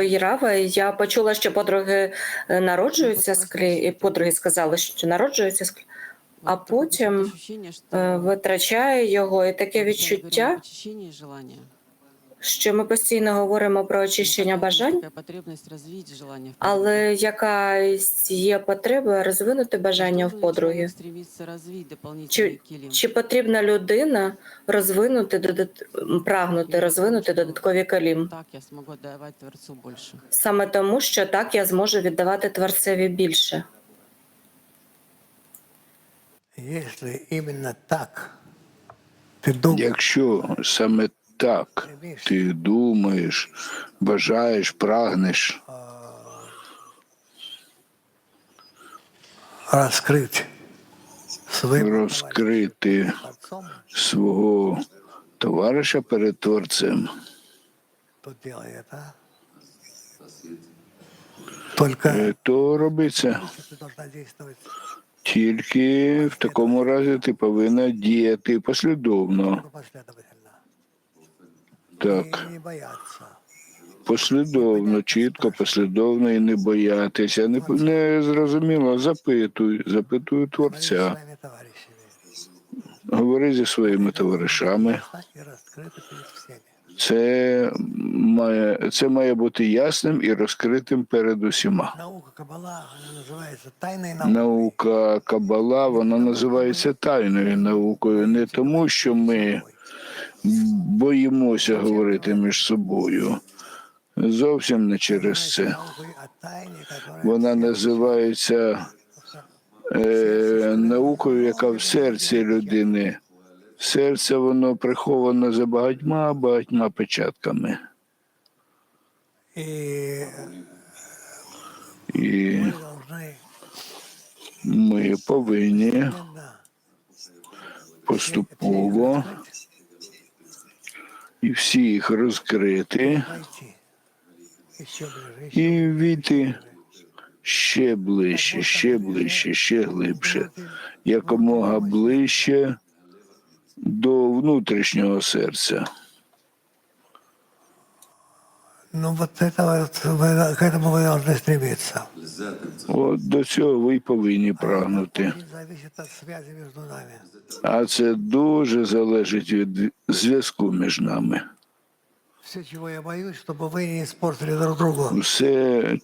Єрава, я почула, що подруги е, народжуються з клі... і подруги сказали, що народжуються з а потім е, витрачає його, і таке відчуття, що ми постійно говоримо про очищення бажань, але якась є потреба розвинути бажання в подруги. Чи, чи потрібна людина розвинути додат... прагнути розвинути додаткові калім? Саме тому, що так я зможу віддавати творцеві більше. Якщо саме так ти думаєш, бажаєш, прагнеш раскрыть своим розкрити отцом, свого товариша перед Творцем, то делай это. Только е, то робиться ты должна действовать тільки в такому разі ти повинна діяти послідовно. Так, послідовно, чітко, послідовно і не боятися. Не, не зрозуміло, запитуй, с Творця, говори зі своїми товаришами. Це має, це має бути ясним і розкритим перед усіма. Наука Кабала, вона називається тайною наукою не тому, що ми боїмося говорити між собою. Зовсім не через це. Вона називається е, наукою, яка в серці людини. Серце воно приховано за багатьма багатьма печатками. І ми повинні поступово і всі їх розкрити і війти ще ближче, ще ближче, ще глибше, якомога ближче до внутрішнього серця. Ну вот это вот, вы- к этому вы должны стремиться. От до цього ви й повинні прагнути. Очень зависит от связи между нами. А це дуже залежить від зв'язку між нами. Все, чего я боюсь, чтобы вы не испортили друг другу. Все,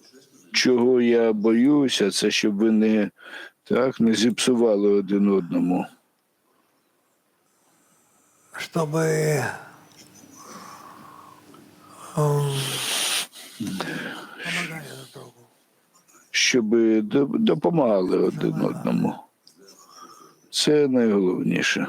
чого я боюся, це щоб ви не так не зіпсували один одному. Чтобы щоб допомагали один одному. Це найголовніше.